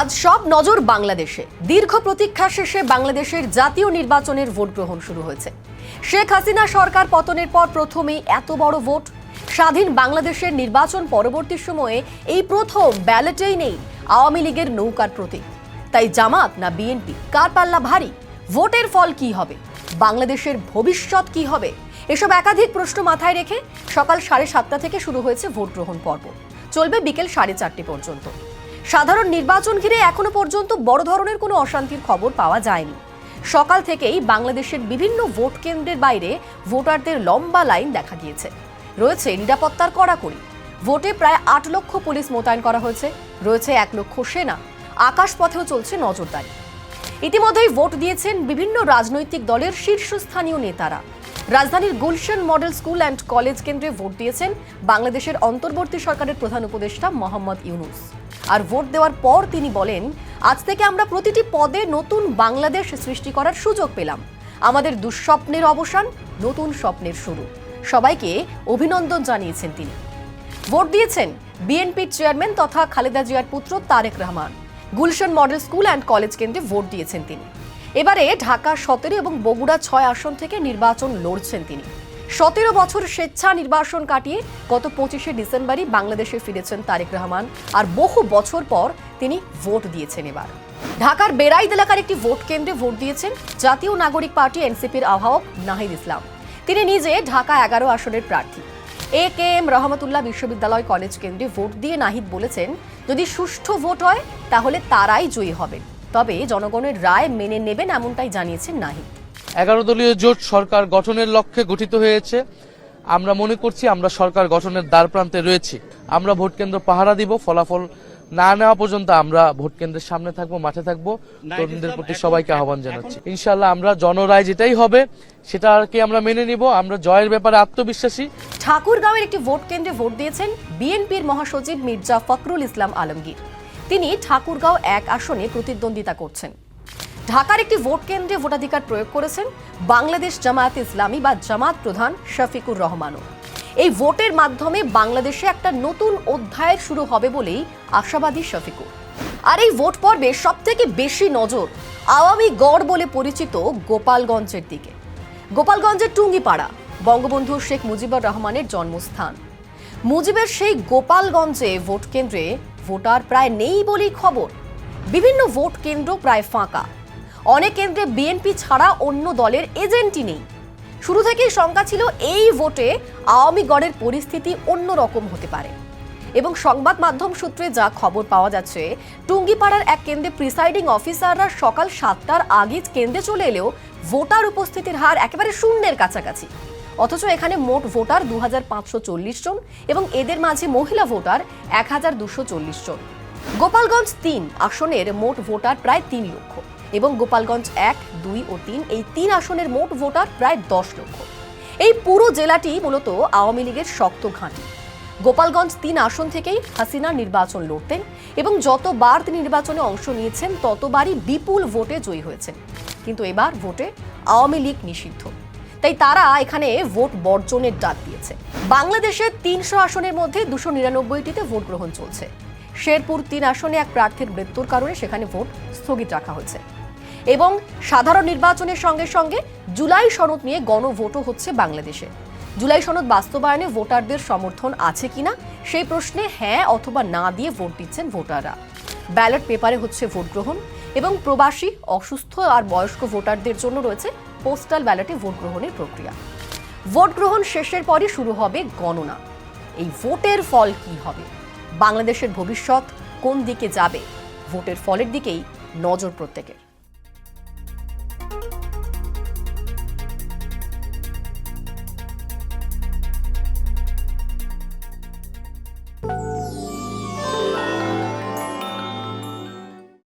আজ সব নজর বাংলাদেশে। দীর্ঘ প্রতীক্ষা শেষে বাংলাদেশের জাতীয় নির্বাচনের ভোট গ্রহণ শুরু হয়েছে। শেখ হাসিনা সরকার পতনের পর প্রথমেই এত বড় ভোট। স্বাধীন বাংলাদেশের নির্বাচন পরবর্তী সময়ে এই প্রথম ব্যালটেই নেই আওয়ামী লীগের নৌকার প্রতীক। তাই জামাত না বিএনপি, কার পাল্লা ভারী? ভোটের ফল কি হবে? বাংলাদেশের ভবিষ্যৎ কি হবে? এসব একাধিক প্রশ্ন মাথায় রেখে সকাল সাড়ে সাতটা থেকে শুরু হয়েছে ভোট গ্রহণ পর্ব। চলবে বিকেল সাড়ে চারটে পর্যন্ত। সাধারণ নির্বাচন ঘিরে এখনও পর্যন্ত বড় ধরনের কোনো অশান্তির খবর পাওয়া যায়নি। সকাল থেকেই বাংলাদেশের বিভিন্ন ভোট কেন্দ্রের বাইরে ভোটারদের লম্বা লাইন দেখা গিয়েছে। রয়েছে নিরাপত্তার কড়াকড়ি। ভোটে প্রায় আট লক্ষ পুলিশ মোতায়েন করা হয়েছে। রয়েছে এক লক্ষ সেনা। আকাশপথেও চলছে নজরদারি। ইতিমধ্যেই ভোট দিয়েছেন বিভিন্ন রাজনৈতিক দলের শীর্ষস্থানীয় নেতারা। রাজধানীর Gulshan model school and college কেন্দ্রে ভোট দিয়েছেন বাংলাদেশের অন্তর্বর্তী সরকারের প্রধান উপদেষ্টা মোহাম্মদ ইউনুস। আর ভোট দেওয়ার পর তিনি বলেন, আজ থেকে আমরা প্রতিটি পদে নতুন বাংলাদেশ সৃষ্টি করার সুযোগ পেলাম। আমাদের দুঃস্বপ্নের অবসান, নতুন স্বপ্নের শুরু। সবাইকে অভিনন্দন জানিয়েছেন তিনি। ভোট দিয়েছেন বিএনপির চেয়ারম্যান তথা খালেদা জিয়ার পুত্র Tarek Rahman. Gulshan model school and college কেন্দ্রে ভোট দিয়েছেন তিনি। এবারে ঢাকা সতেরো এবং বগুড়া ছয় আসন থেকে নির্বাচন লড়ছেন তিনি। সতেরো বছর স্বেচ্ছা নির্বাসন কাটিয়ে গত পঁচিশে ডিসেম্বরই বাংলাদেশে ফিরেছেন তারেক রহমান আর বহু বছর পর তিনি ভোট দিয়েছেন এবার। ঢাকার বেরাইদ এলাকার একটি ভোট কেন্দ্রে ভোট দিয়েছেন জাতীয় নাগরিক পার্টি এনসিপির আহ্বায়ক নাহিদ ইসলাম। তিনি নিজে ঢাকা এগারো আসনের প্রার্থী। এ কে এম রহমতুল্লাহ বিশ্ববিদ্যালয় কলেজ কেন্দ্রে ভোট দিয়ে নাহিদ বলেছেন, যদি সুষ্ঠু ভোট হয়, তাহলে তারাই জয়ী হবে তবে জনগণের রায় মেনে নেবেন এমনটাই জানিয়েছেন নাহিদ। এগারো দলীয় জোট সরকার গঠনের লক্ষ্যে গঠিত হয়েছে। আমরা মনে করছি আমরা সরকার গঠনের দ্বার প্রান্তে রয়েছি। আমরা ভোট কেন্দ্র পাহারা দিব ফলাফল না নেওয়া পর্যন্ত আমরা ভোট কেন্দ্রের সামনে থাকব মাঠে থাকব। তরুণদের প্রতি সবাইকে আহ্বান জানাচ্ছি। ইনশাল্লাহ আমরা জনরায় যেটাই হবে সেটাকে আমরা মেনে নিব। আমরা জয়ের ব্যাপারে আত্মবিশ্বাসী। ঠাকুরগাঁওয়ের একটি ভোট কেন্দ্রে ভোট দিয়েছেন বিএনপির মহাসচিব মির্জা ফখরুল ইসলাম আলমগীর। তিনি ঠাকুরগাঁও এক আসনে প্রতিদ্বন্দ্বিতা করছেন। ঢাকার একটি ভোট কেন্দ্রে ভোটাধিকার প্রয়োগ করেছেন বাংলাদেশ জামায়াত ইসলামী বা জামাত প্রধান শফিকুর রহমানও। এই ভোটের মাধ্যমে বাংলাদেশে একটা নতুন অধ্যায়ের শুরু হবে বলেই আশাবাদী শফিকুর। আর এই ভোট পর্বে সব থেকে বেশি নজর আওয়ামী গড় বলে পরিচিত গোপালগঞ্জের দিকে। গোপালগঞ্জের টুঙ্গিপাড়া, বঙ্গবন্ধু শেখ মুজিবুর রহমানের জন্মস্থান। মুজিবের সেই গোপালগঞ্জে ভোট কেন্দ্রে ভোটার প্রায় নেই বলেই খবর। বিভিন্ন ভোট কেন্দ্র প্রায় ফাঁকা। অনেক কেন্দ্রে বিএনপি ছাড়া অন্য দলের এজেন্টই নেই। শুরু থেকেই শঙ্কা ছিল এই ভোটে আওয়ামী গড়ের পরিস্থিতি অন্যরকম হতে পারে। এবং সংবাদ মাধ্যম সূত্রে যা খবর পাওয়া যাচ্ছে, টুঙ্গিপাড়ার এক কেন্দ্রে প্রিসাইডিং অফিসাররা সকাল সাতটার আগে কেন্দ্রে চলে এলেও ভোটার উপস্থিতির হার একেবারে শূন্যের কাছাকাছি। অথচ এখানে মোট ভোটার দু হাজার পাঁচশো চল্লিশ জন এবং এদের মাঝে মহিলা ভোটার এক জন। গোপালগঞ্জ তিন আসনের মোট ভোটার প্রায় তিন লক্ষ। এবং গোপালগঞ্জ এক, দুই ও তিন, এই তিন আসনের মোট ভোটার প্রায় দশ লক্ষ। এই পুরো জেলাটি মূলত আওয়ামী লীগের শক্ত ঘাঁটি। গোপালগঞ্জ তিন আসন থেকেই হাসিনা নির্বাচন লড়তেন এবং যতবার তিনি নির্বাচনে অংশ নিয়েছেন, ততবারই বিপুল ভোটে জয়ী হয়েছেন। কিন্তু এবার ভোটে আওয়ামী লীগ নিষিদ্ধ। তাই তারা এখানে ভোট বর্জনের ডাক দিয়েছে। বাংলাদেশের তিনশো আসনের মধ্যে দুশো নিরানব্বইটিতে ভোট গ্রহণ চলছে। শেরপুর তিন আসনে এক প্রার্থীর মৃত্যুর কারণে সেখানে ভোট স্থগিত রাখা হয়েছে। এবং সাধারণ নির্বাচনের সঙ্গে সঙ্গে জুলাই সনদ নিয়ে গণভোটও হচ্ছে বাংলাদেশে। জুলাই সনদ বাস্তবায়নে ভোটারদের সমর্থন আছে কিনা, সেই প্রশ্নে হ্যাঁ অথবা না দিয়ে ভোট দিচ্ছেন ভোটাররা। ব্যালট পেপারে হচ্ছে ভোট গ্রহণ এবং প্রবাসী, অসুস্থ আর বয়স্ক ভোটারদের জন্য রয়েছে পোস্টাল ব্যালটে ভোট গ্রহণের প্রক্রিয়া। ভোট গ্রহণ শেষের পরই শুরু হবে গণনা। এই ভোটের ফল কি হবে? বাংলাদেশের ভবিষ্যৎ কোন দিকে যাবে? ভোটের ফলের দিকেই নজর প্রত্যেকের।